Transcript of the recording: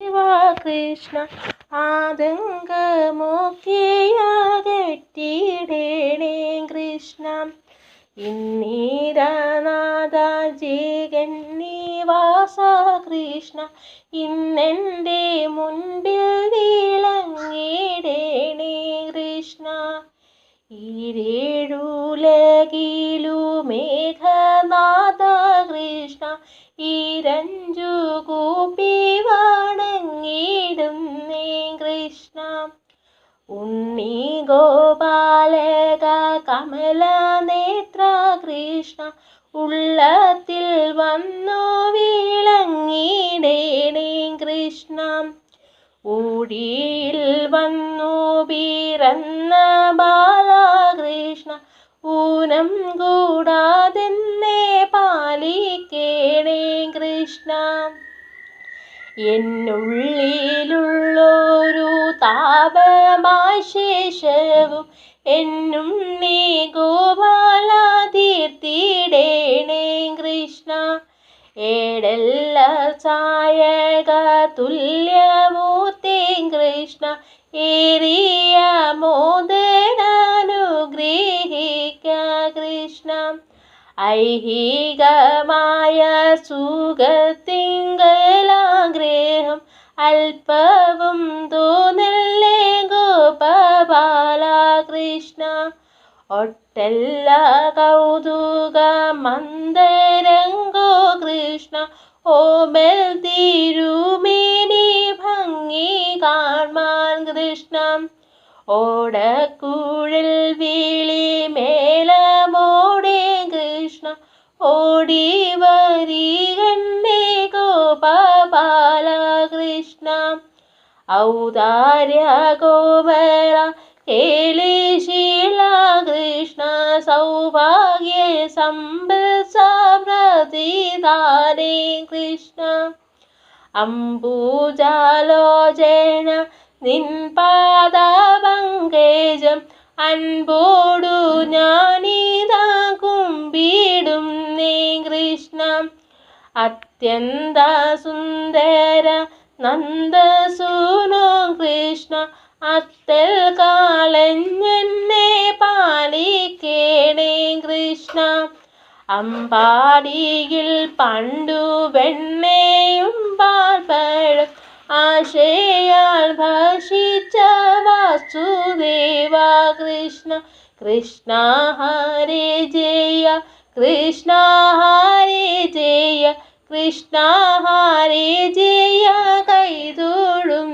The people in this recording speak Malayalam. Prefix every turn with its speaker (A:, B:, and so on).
A: കൃഷ്ണ ആതങ്കമൊക്കെയകറ്റിടേണേ കൃഷ്ണ. ഇന്നീരനാഥ ജഗന്നിവാസ കൃഷ്ണ. ഇന്നെന്റെ മുൻപിൽ വിളങ്ങിടേണേ കൃഷ്ണ. ഈരേഴുലകിലു മേഘനാഥ കൃഷ്ണ. ഈരഞ്ചു ഗോപാലക കമല നേത്ര കൃഷ്ണ ഉള്ളത്തിൽ വന്നു വിളങ്ങിടേണേ കൃഷ്ണ. ഊഴിയിൽ വന്നു പിറന്ന ബാലകൃഷ്ണ ഊനം കൂടാതെന്നെ പാലിക്കേണേ കൃഷ്ണ. എന്നുള്ളിലുള്ളൊരു താപമായി ശേഷവും എന്നും നീ ഗോപാല തീർത്തിടേണേ കൃഷ്ണ. ഏടല്ല ചായക തുല്യമൂർത്തി കൃഷ്ണ. ഏറിയ മോദനാനുഗ്രഹിക്ക ഐഹികമായ സുഖത്തിങ്കലാഗ്രഹം അല്പവും തോന്നല്ലേ ഗോപാല കൃഷ്ണ ഒട്ടല്ല കൗതുക മന്ദരംഗോ കൃഷ്ണ ഓമൽ തിരുമേനി ഭംഗി കാൺമാൻ കൃഷ്ണ. ഓടക്കുഴൽ വിളി ഓടി വരികണ്ണേ ഗോപാല കൃഷ്ണ ഔദാര്യ ഗോപര കേളിശീല കൃഷ്ണ സൗഭാഗ്യ സമ്പൽസമൃതിദാനേ കൃഷ്ണ. അംബുജാലോചന നിൻ പാദപങ്കേജം അൻപോടു ഞാനിതാ അത്യന്ത സുന്ദര നന്ദസൂനോ കൃഷ്ണ അത്തൽ കാളഞ്ഞെന്നെ പാലിക്കേണേ കൃഷ്ണ. അമ്പാടിയിൽ പണ്ടു വെണ്ണയും പാൽപ്പഴം ആശയാൽ ഭക്ഷിച്ച വാസുദേവ കൃഷ്ണ. കൃഷ്ണ ഹരേ ജയ കൃഷ്ണ ഹരേ ജയ. കൃഷ്ണ ഹാരേ ജയ കൈതോടും